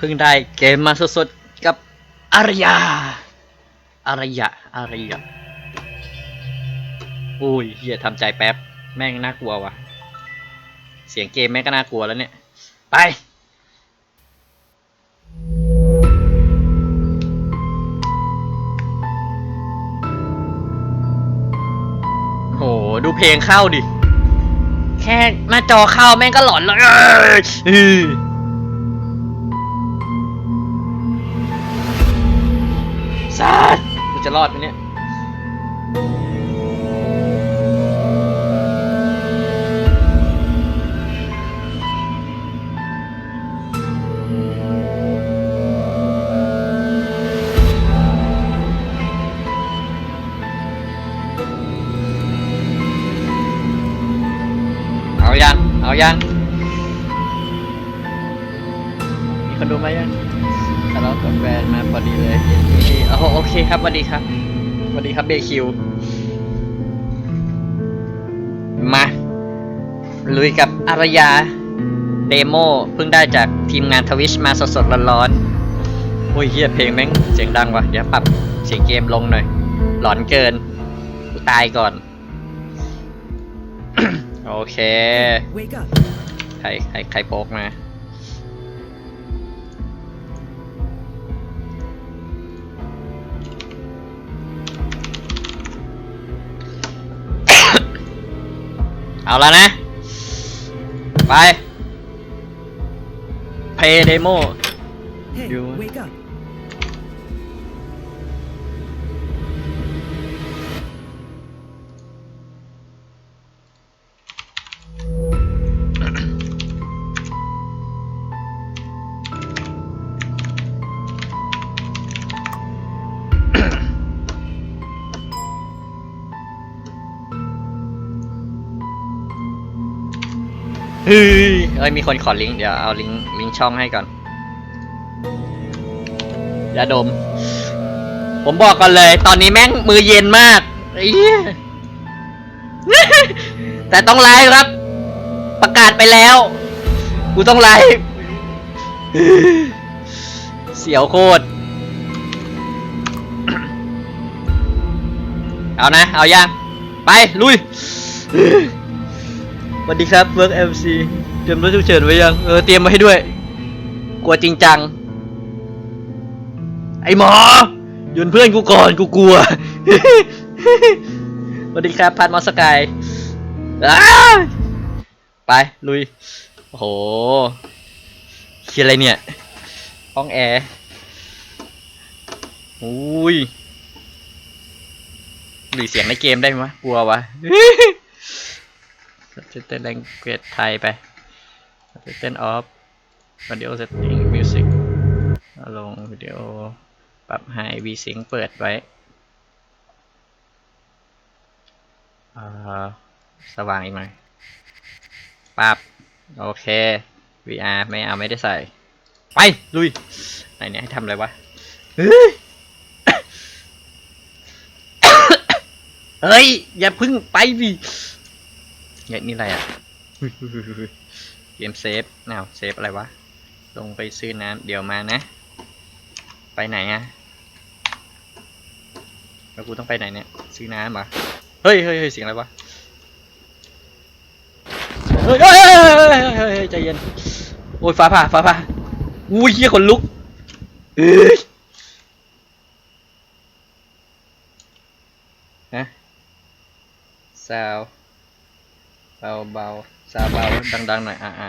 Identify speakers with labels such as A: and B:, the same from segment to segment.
A: เพิ่งได้เกมมาสดๆกับอารยาอารยะอารยะอุ้ยเฮียทำใจแป๊บ แม่งน่ากลัวว่ะ เสียงเกมแม่งก็น่ากลัวแล้วเนี่ย ไป โห ดูเพลงเข้าดิ แค่หน้าจอเข้าแม่งก็หลอนเลย เอ้ยสัสกูจะรอดไหมเนี่ย คครับสวัสดีครับสวัสดีครับเบคิว มาลุยกับอารยา เดโมเพิ่งได้จากทีมงานทวิชมาสดๆร้อนๆโอ้ยเฮียเพลงแม่งเสียงดังว่ะเดี๋ยวปรับเสียงเกมลงหน่อย หลอนเกินกูตายก่อน โอเค
B: Wake up.
A: ใครใครใครโป๊กมา เอาแล้วนะ ไปเพย์เดโม
B: Hey,
A: เฮ้ยเอ้ยมีคนขอลิงก์เดี๋ยวเอาลิงก์ลิงก์ช่องให้ก่อนยาดม ผมบอกก่อนเลย ตอนนี้แม่งมือเย็นมากไอ้เหี้ยแต่ต้องไลฟ์ครับ ประกาศไปแล้ว กูต้องไลฟ์เสียวโคตร เอานะ เอายังไป ลุย วัสดีครับเวิร์กเอ็มซีเตรียมรถฉุกเฉินไว้ยัง เออ เตรียมมาให้ด้วย กลัวจริงจัง ไอหมอหยุนเพื่อนกูก่อนกูกลัวสวัสดีครับพันมอสกายไป ลุย โอ้โหคืออะไรเนี่ยห้องแอร์อุ้ยหรือเสียงในเกมได้ไหมกลัววะ จะเต้นแรงเกรดไทยไปจะเต้นออฟวิดีโอเซตติ้งมิวสิกลงวิดีโอปรับไฮวีซิงเปิดไว้อ่าสว่างอีกหน่อยปับโอเค VR ไม่เอาไม่ได้ใส่ ไปลุยไหนเนี่ยให้ทำอะไรวะเฮ้ยเฮ้ยอย่าพึ่งไปดิ เนี่ยนี่อะไรอะเกมเซฟอ้าวเซฟอะไรวะ ลงไปซื้อน้ำเดี๋ยวมานะ ไปไหนอะแล้วกูต้องไปไหนเนี่ย ซื้อน้ำเหรอเฮ้ยเฮ้ยเฮ้ยเสียงอะไรวะเฮ้ยเฮ้ยเฮ้ยเฮ้ยเฮ้ยเฮ้ยใจเย็น โอ้ยฟ้าผ่าฟ้าผ่าอุ้ยเฮียขนลุกเอ้ยฮะซาว เบาเบาซาวเบาดังๆหน่อยอ่าอ่า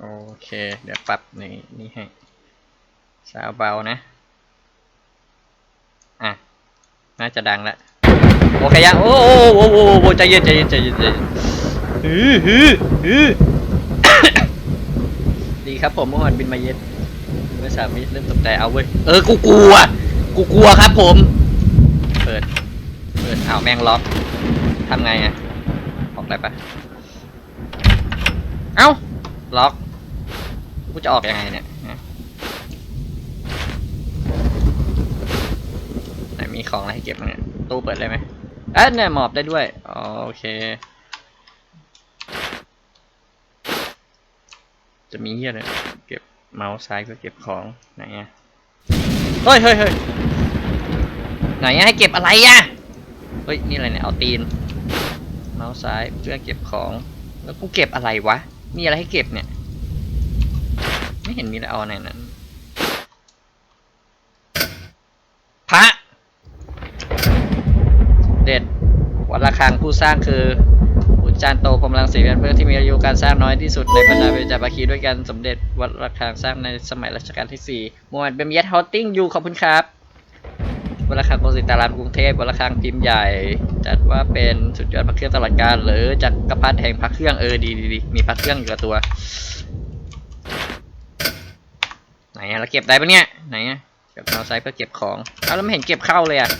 A: โอเค เดี๋ยวปรับนี่นี่ให้ซาวเบานะ อะ น่าจะดังล้วโอเคยังโอ้โหโอ้โหโอ้ใจเย็นใจเย็นใจเย็นใจเย็นฮือฮือฮือดีครับผมเมื่อวานบินมาเย็นเมื่อสามีเริ่มตกใจเอาเว้ยเออกูกลัวกูกลัวครับผม เปิด เปิดอ้าว แม่งล็อกทำไงอะออกได้ปะเอ้าล็อกกูจะออกยังไงเนี่ยฮะไหนมีของอะไรให้เก็บบ้างเนี่ยตู้เปิดได้ไหมเอ๊ะเนี่ยหมอบได้ด้วยอ๋อโอเค จะมีเฮียเลยเก็บเมาส์ซ้ายก็เก็บของไหนอะเฮ้ยเฮ้ยเฮ้ยไหนอะให้เก็บอะไรอะ เฮ้ย นี่อะไรเนี่ย เอาตีน เมาส์ซ้ายเพื่อเก็บของ แล้วกูเก็บอะไรวะ มีอะไรให้เก็บเนี่ย ไม่เห็นมีอะไรเอาไหนนั้นพระ เด็ด วัดระฆังผู้สร้างคืออุจารโตพรมลังสีเป็นเพื่อนที่มีอายุการสร้างน้อยที่สุดในบรรดาเบญจภาคีด้วยกันสมเด็จวัดระฆังสร้างในสมัยรัชกาลที่สี่มวลเป็นยัดฮอตติ้งยูขอบคุณครับ วัดระฆังโกสิตารามกรุงเทพวัดระฆังพิมพ์ใหญ่ จัดว่าเป็นสุดยอดพระเครื่องตลอดกาลหรือจักรพรรดิแห่งพระเครื่องเออดีดีดีมีพระเครื่องอยู่กับตัว ไหนอะเราเก็บได้ปะเนี่ยไหนอะเก็บเอาไซส์เพื่อเก็บของเอาแล้วไม่เห็นเก็บเข้าเลยอะ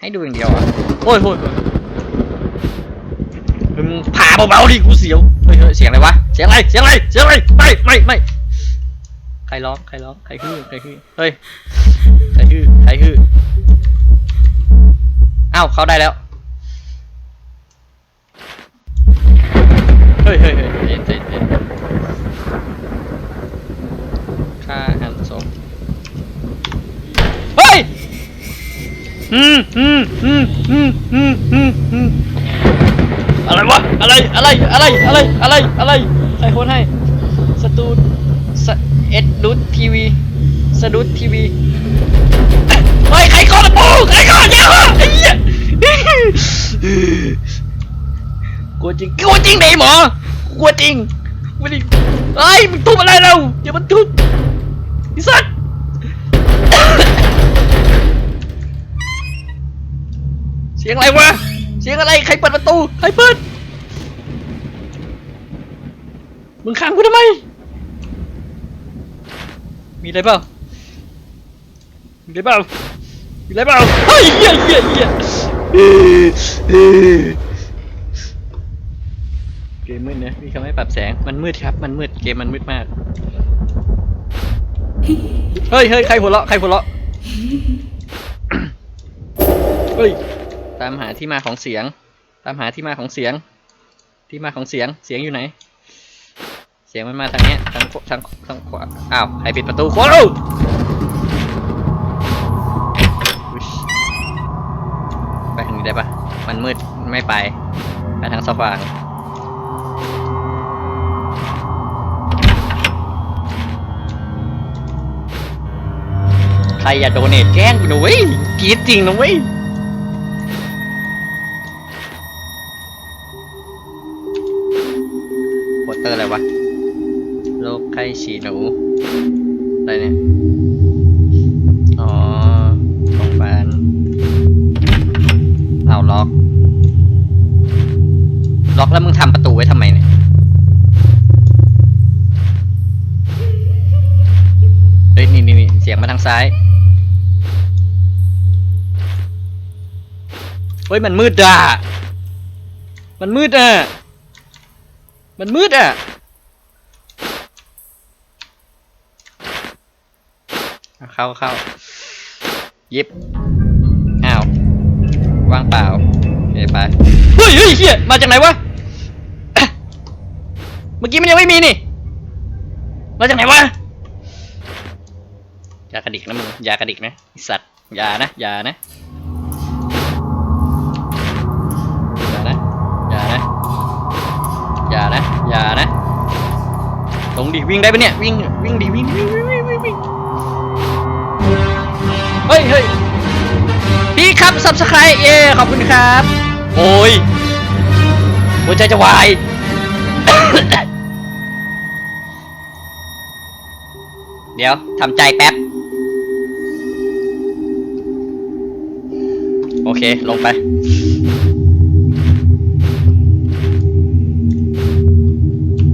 A: ให้ดูอย่างเดียวอะโอ้ยโอ้ยมึงผ่าเบาๆดิกูเสียวเฮ้ยเฮ้ยเสียงอะไรวะเสียงอะไรเสียงอะไรเสียงอะไรไม่ไม่ไม่ ใครร้องใครร้องใครฮือใครฮือเฮ้ยใครฮือใครฮืออ้าวเข้าได้แล้วเฮ้ยเฮ้ยเฮ้ยเย็นเย็นเย็นฆ่าหันศพเฮ้ยอืมอืมอืมอืมอืมอืมอืมอะไรวะอะไรอะไรอะไรอะไรอะไรอะไรใครคนให้สตูดส เอ็ดดูดทีวีสะดุดทีวีเฮ้ยใครก่อนละปูใครก่อนเนี่ยไอ้เหี้ยกลัวจริงกลัวจริงไหนหมอกลัวจริงไม่ได้เฮ้ยมึงทุบอะไรเราอย่ามันทุบไอ้สัตว์เสียงอะไรวะเสียงอะไรใครเปิดประตูใครเปิดมึงขังกูทำไม มีอะไรเปล่ามีอะไรเปล่ามีอะไรเปล่าเฮ้ยเหี้ยเหี้ยเหี้ยเกมมืดนะมีคำให้ปรับแสงมันมืดครับ มันมืดเกมมันมืดมากเฮ้ยเฮ้ยใครหัวเราะใครหัวเราะเฮ้ยตามหาที่มาของเสียง ตามหาที่มาของเสียง ที่มาของเสียงเสียงอยู่ไหน สียงมันมาทางเนี้ยทางทางทางขวาอ้าวใครปิดประตูโคตรไปทางนี้ได้ปะมันมืดไม่ไปไปทางสว่างใครอย่าโดเนทแกล้งกูนะเว้ยกรีดจริงนะเว้ยเตอร์อะไรวะ โรคไข้ฉี่หนูอะไรเนี่ย อ๋อโรงพยาบาลเอาล็อก ล็อกแล้วมึงทำประตูไว้ทำไมเนี่ยเฮ้ยนี่นี่นี่เสียงมาทางซ้าย เฮ้ย มันมืดอะ มันมืดอะ มันมืดอะ เข้าเข้ายิบอ้าวว่างเปล่าโอเคไปเฮ้ยเฮ้ยเฮียมาจากไหนวะเมื่อกี้มันยังไม่มีนี่มาจากไหนวะอย่ากระดิกนะมึงอย่ากระดิกนะสัตว์อย่านะอย่านะอย่านะอย่านะอย่านะอย่านะลงดิวิ่งได้ปะเนี่ยวิ่งวิ่งดิวิ่งวิ่งวิ่งวิ่งวิ่ง เฮ้ยเฮ้ยพี่ครับ subscribe เย่ขอบคุณครับ โอ้ยหัวใจจะวาย เดี๋ยวทำใจแป๊บ โอเค ลงไป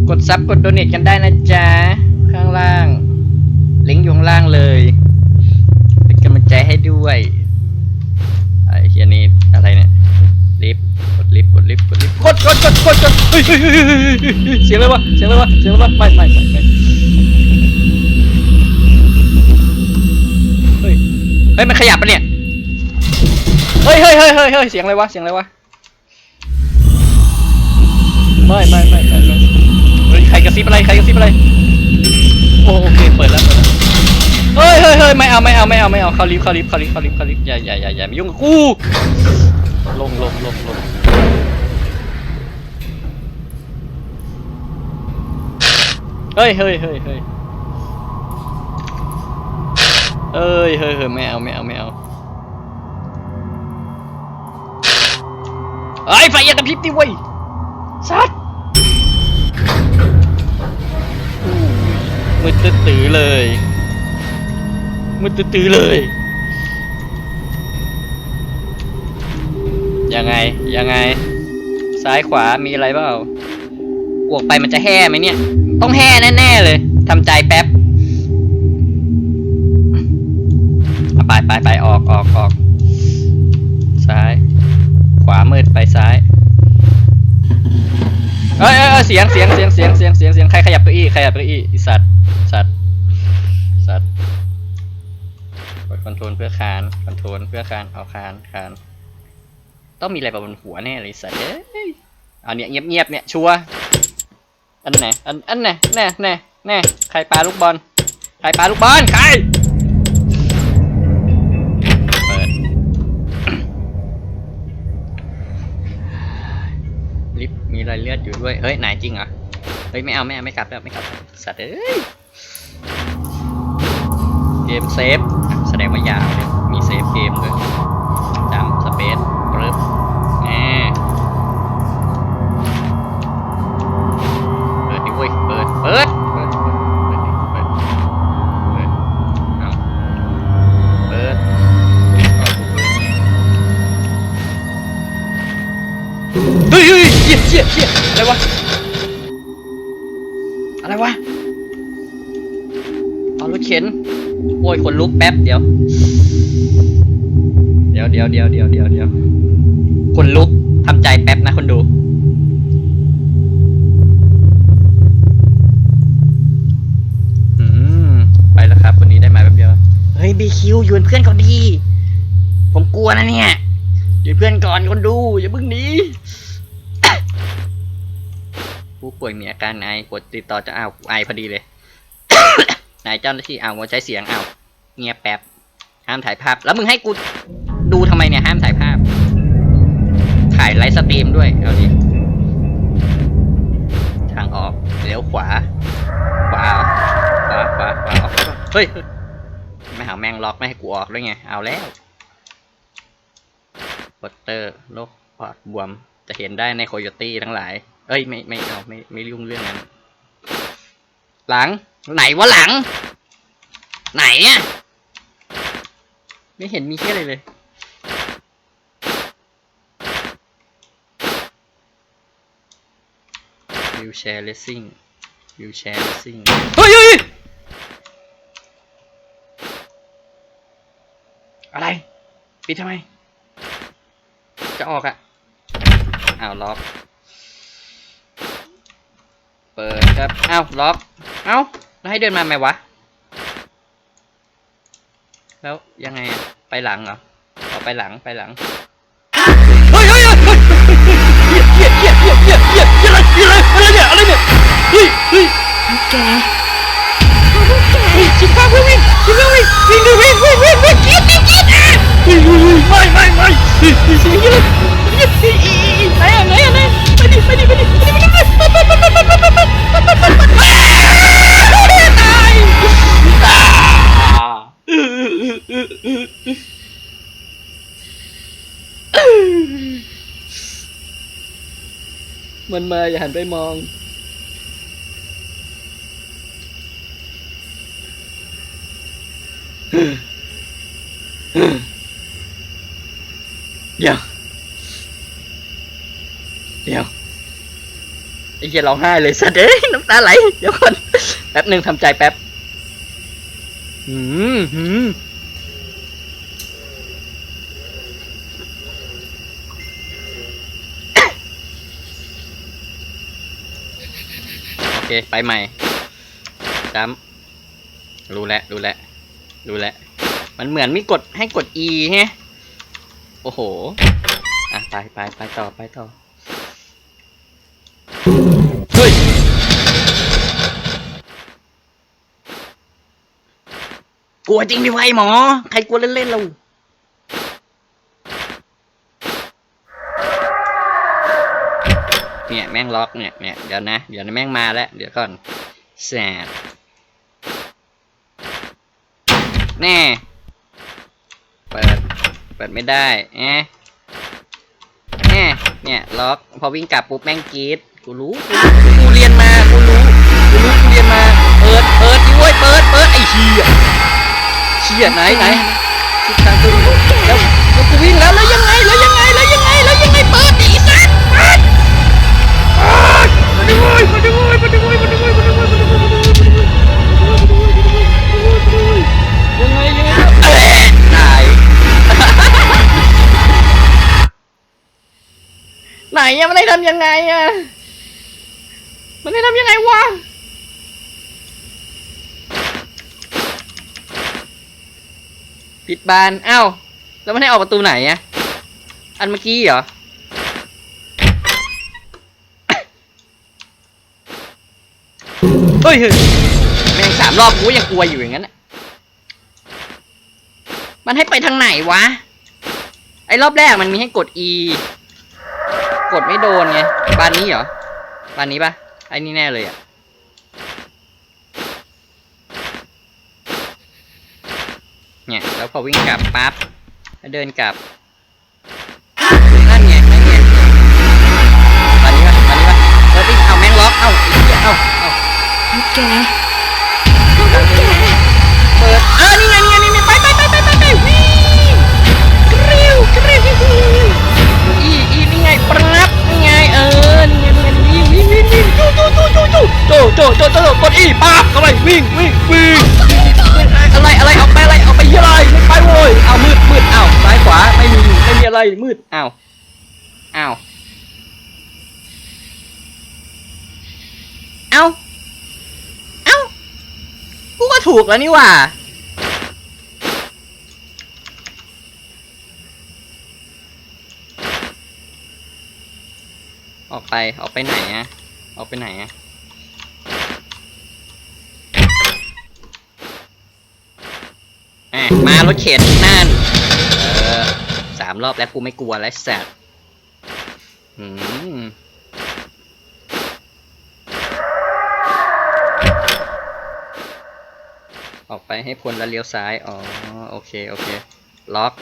A: กดซับกดโดเนทกันได้นะจ๊ะ ข้างล่าง ลิงก์อยู่ข้างล่างเลย ใจให้ด้วยไอ้เฮียนี่อะไรเนี่ยลิฟต์กดลิฟต์กดลิฟต์กดลิฟต์กดกดกดกดกดเฮ้ยเฮ้ยเฮ้ยเฮ้ยเฮ้ยเสียงอะไรวะเสียงอะไรวะเสียงอะไรวะไม่ไม่ไม่เฮ้ยเฮ้ยมันขยับปะเนี่ยเฮ้ยเฮ้ยเฮ้ยเฮ้ยเฮ้ยเสียงอะไรวะเสียงอะไรวะไม่ไม่ไม่ไม่ไม่ใครกระซิบอะไรใครกระซิบอะไรโอโอเคเปิดแล้วเปิดแล้ว เฮ้ยเฮ้ยเฮ้ยไม่เอาไม่เอาไม่เอาไม่เอาเขาลิฟต์เขาลิฟต์เขาลิฟต์เขาลิฟต์เขาลิฟอย่าอย่าอย่าอย่ามายุ่งกับกูลงลงลงลงเฮ้ยเฮ้ยเฮ้ยเฮ้ยเอ้ยเฮ้ยเฮ้ยไม่เอาไม่เอาไม่เอาไอ้ยไฟอย่ากระพริบดิเว้ยสัตว์มืดตื้อเลย มืดตื้อเลย ยังไง ยังไง ซ้ายขวามีอะไรเปล่าอวกไปมันจะแห่ไหมเนี่ย ต้องแห่แน่ๆเลยทำใจแป๊บไปไปไปออกออกออกซ้าย ขวามืดไปซ้ายเอ้ยเอ้ยเอ้ยเสียงเสียงเสียงเสียงเสียงเสียงเสียงใครขยับเก้าอี้ขยับเก้าอี้อสัสัตว์ คอนโทรลเพื่อคานคอนโทรลเพื่อคานเอาคานคานต้องมีอะไรบนหัวแน่เลยสัตว์เอ้ยเอาเนี่ยเงียบเงียบเนี่ยชัวอันไหนอันอันไหนแน่แน่แน่ใครปลาลูกบอลใครปลาลูกบอลใครเปิดลิฟต์มีรอยเลือดอยู่ด้วยเฮ้ยไหนจริงเหรอเฮ้ยไม่เอาไม่เอาไม่กลับแล้วไม่กลับสัตว์เอ้ยเกมเซฟ ดงว่ายาวเลยมีเซฟเกมด้วยจำสเปซปึ๊บแหมเปิดดิเว้ยเปิด เปิด เปิด เปิด เปิด เปิดเปิดเอาเปิดเอาเปิดเฮ้ยเฮ้ยเชี่ยเชี่เชี่ยอะไรวะ อะไรวะ เอารถเข็นโอ้ยคนลุกแป๊บเดี๋ยว เดี๋ยวเดี๋ยวเดี๋ยวเดี๋ยวเดี๋ยวเดี๋ยวคนลุกทำใจแป๊บนะคนดู อืม ไปแล้วครับวันนี้ได้มาแป๊บเดียว เฮ้ยบีคิวอยู่เป็นเพื่อนเขาดี ผมกลัวนะเนี่ย อยู่เป็นเพื่อนก่อนคนดู อย่าเพิ่งหนีผู้ป่วยมีอาการไอ กดติดต่อจะอ้าวไอพอดีเลย นายเจ้าหน้าที่อ้าวงดใช้เสียงอ้าวเงียบแป๊บห้ามถ่ายภาพ แล้วมึงให้กูดูทำไมเนี่ยห้ามถ่ายภาพ ถ่ายไลฟ์สตรีมด้วยเอาดิทางออกเลี้ยวขวา ขวาขวาขวาขวาออกเฮ้ยไม่หาแมงล็อกไม่ให้กูออกด้วยไงเอาแล้วโปสเตอร์โรคปอดบวมจะเห็นได้ในโคโยตี้ทั้งหลาย เอ้ยไม่ไม่เอาไม่ไม่ยุ่งเรื่องนั้น หลัง ไหนวะหลัง ไหนเนี่ย ไม่เห็นมีแค่อะไรเลย วิวแชร์เลสซิ่ง วิวแชร์เลสซิ่ง เฮ้ยอะไร ปิดทำไม จะออกอะอ้าวล็อก เปิดครับ อ้าวล็อก เอ้า แล้วให้เดินมาไหมวะ แล้วยังไงไปหลังเหรอไปหลังไปหลังเฮ้ยเฮ้ยเฮ้ยเฮ้ยเฮ้ยเฮ้ยเฮ้ยเฮ้ยเฮ้ยเฮ้ยเฮ้ยอะไรเนี่ยอะไรเนี่ยเฮ้ยเฮ้ย
C: แก
A: เฮ้ยชิบะวิ่งวิ่งชิบะวิ่งวิ่งวิ่งวิ่งวิ่งวิ่งกรีดกรีดกรีดเฮ้ยเฮ้ยเฮ้ยไม่ไม่ไม่เฮ้ยเฮ้ยเฮ้ยเฮ้ยเฮ้ยเฮ้ยไหนอะไหนอะไหนไปดิไปดิไปดิไปดิไปดิไปดิไปไปไปไปไปไมันมาอย่าหันไปมอง เดี๋ยว เดี๋ยวไอ้เหี้ยร้องไห้เลยสัตว์เอ้ยน้ำตาไหล เดี๋ยวก่อน แป๊บหนึ่งทำใจแป๊บหืมหืม โอเค ไปใหม่จ้ำรู้แล้วรู้แล้วรู้แล้วมันเหมือนมีกดให้กด E ฮะโอ้โห อะ ไปไปไปต่อไปต่อ เฮ้ย กลัวจริงดิไวหมอ ใครกลัวเล่นๆเรา ม่งล็อกเนี่ยเนี่ยเดี๋ยวนะ เดี๋ยวนะแม่งมาแล้ว เดี๋ยวก่อนแสบแน่เปิด เปิดไม่ได้แอะแน่เนี่ยล็อก พอวิ่งกลับปุ๊บแม่งกรีดกูรู้กูรู้กูเรียนมากูรู้กูรู้กูเรียนมา เปิด เปิดดิเว้ยเปิด เปิดไอ้เหี้ยเชี่ยไหนไหนทิศทางกูรู้แล้วแล้วกูวิ่งแล้วแล้วยังไงแล้วยังไง Поднимай, поднимай, поднимай, поднимай, поднимай, поднимай, поднимай. ยังไงยังไงตาย ไหนยังไม่ได้ทำยังไงอะมันได้ทำยังไงวะ ปิดบาน เอ้า แล้วมันให้ออกประตูไหนอะ อันเมื่อกี้เหรอ เฮ้ยเฮ้ยแม่งสามรอบกูยังกลัวอยู่อย่างนั้นน่ะมันให้ไปทางไหนวะ ไอ้รอบแรกมันมีให้กด E กดไม่โดนไงบานนี้เหรอบานนี้ปะไอ้นี่แน่เลยอะเนี่ยแล้วพอวิ่งกลับปั๊บแล้วเดินกลับ แกเปิดเออนี่ไงนี่ไงนี่ไงไปไปไปไปไปไปวิ่งกริ้วกริ้วอีอีนี่ไงปรับนี่ไงเออนี่ไงนี่ไงวิ่งวิ่งวิ่งวิ่จู้จู้จู้จู้จู้โจโจโจโจโจกดอีปั๊บเข้าไปวิ่งวิ่งวิ่งอะไรอะไรเอาไปอะไรเอาไปยี่อะไรไม่ไปโว้ยเอามืดมืดเอาซ้ายขวาไม่มีไม่มีอะไรมืดเอาเอาเอาเอา ถูกแล้วนี่หว่า ออกไป ออกไปไหนอะออกไปไหนอะอะมารถเข็นนั่น เออสามรอบแล้วกูไม่กลัวแล้วสัตว์อืม ออกไป ให้พ้นแล้วเลี้ยวซ้าย อ๋อ โอเค โอเค ล็อก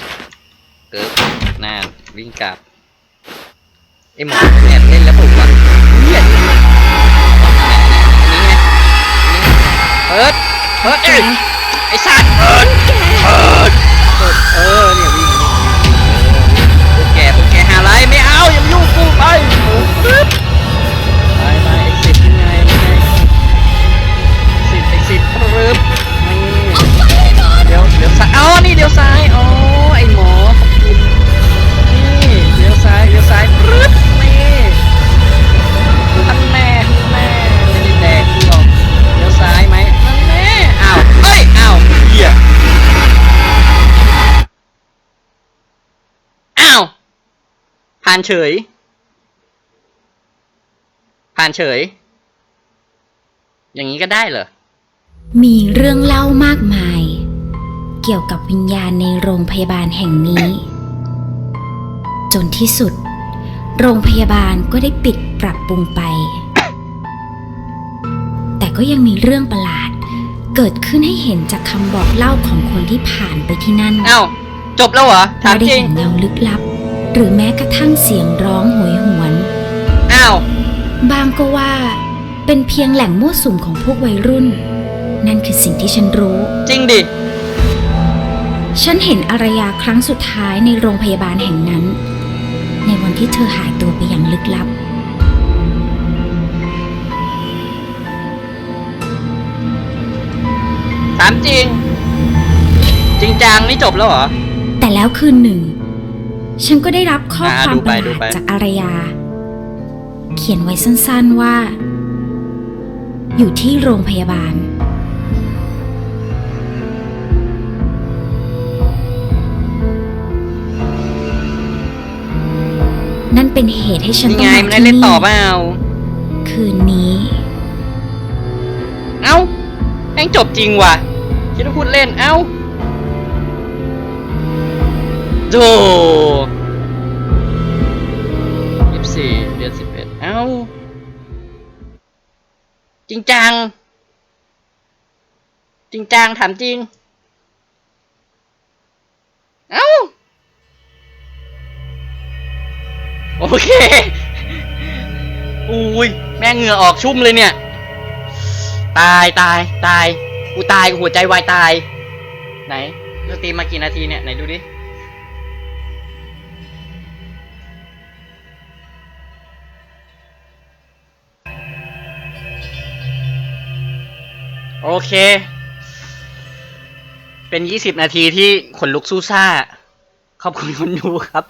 A: เกิบนั่นวิ่งกลับไอหมอเนี่เล่นแล้วผมวะเฮียนี่ไงนี่เปิดเปิดเอ้ยไอสัตว์เปิดเปิดเปิดเออเนี่ยวิ่งพวกแกพวกแกหาอะไรไม่เอาอย่ามายุ่งกูไป ซ้าย อ๋อ นี่เดี๋ยวซ้าย อ๋อ ไอหมอขอบคุณนี่เดี๋ยวซ้ายเดี๋ยวซ้ายปึ๊บนี่ท่านแม่ท่านแม่ไม่ได้แดกหรอกเดี๋ยวซ้ายไหมท่านแม่อ้าวเฮ้ย อ้าวเหี้ยอ้าว ผ่านเฉย ผ่านเฉย อย่างนี้ก็ได้เหรอ
C: มีเรื่องเล่ามากมาย เกี่ยวกับวิญญาณในโรงพยาบาลแห่งนี้ จนที่สุด โรงพยาบาลก็ได้ปิดปรับปรุงไป แต่ก็ยังมีเรื่องประหลาด เกิดขึ้นให้เห็นจากคำบอกเล่าของคนที่ผ่านไปที่นั่น
A: อ้าวจบแล้วเหรอถาม
C: ว่าได้
A: จริง
C: เห็นเงาลึกลับ หรือแม้กระทั่งเสียงร้องโหยหวน
A: อ้าว
C: บางก็ว่า เป็นเพียงแหล่งมั่วสุมของพวกวัยรุ่น นั่นคือสิ่งที่ฉันรู้
A: จริงดิ
C: ฉันเห็นอารยาครั้งสุดท้ายในโรงพยาบาลแห่งนั้น ในวันที่เธอหายตัวไปอย่างลึกลับ
A: ถามจริง จริงจังนี่จบแล้วเหรอ
C: แต่แล้วคืนหนึ่ง ฉันก็ได้รับข้อ
A: อ่า
C: ความ
A: ดู
C: ป
A: ไประ
C: ห
A: ดู
C: ลาด
A: ไป
C: จากอารยา เขียนไว้สั้นๆว่า อยู่ที่โรงพยาบาล นั่นเป็นเหตุให้ฉันต้
A: นี่
C: ต้อ
A: ไง
C: ง
A: มัน
C: มา
A: ได้เล่นต่อเปล่า
C: คืนนี้
A: เอ้าแม่งจบจริงว่ะคิดว่าพูดเล่นเอ้าโดยี่สี่เดือนสิบเอ็ดเอ้า จริงจัง จริงจังถามจริง เอ้า โอเคอุ้ยแม่งเหงื่อออกชุ่มเลยเนี่ย ตายตายตายกูตายกูหัวใจวายตาย ไหนเราตีมากี่นาทีเนี่ยไหนดูดิโอเค เป็นยี่สิบนาทีที่ขนลุกสู้ซ่า ขอบคุณคนดูครับ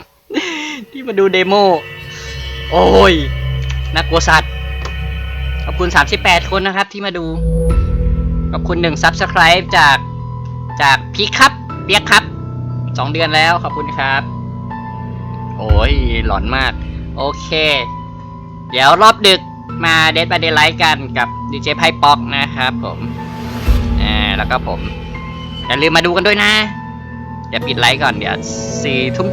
A: ที่มาดูเดโม โอ้ยน่ากลัวสัตว์ ขอบคุณ 38 คนนะครับที่มาดู ขอบคุณหนึ่ง Subscribe จากจากพีครับเปียกครับสองเดือนแล้วขอบคุณครับ โอ้ยหลอนมาก โอเค เดี๋ยวรอบดึกมาเดทมาเด y ไลท์กันกับดีเจไพ่ป๊อกนะครับผมอ่าแล้วก็ผมอย่าลืมมาดูกันด้วยนะ เดี๋ยวปิดไลฟ์ก่อนเดี๋ยวสี่ทุ่ม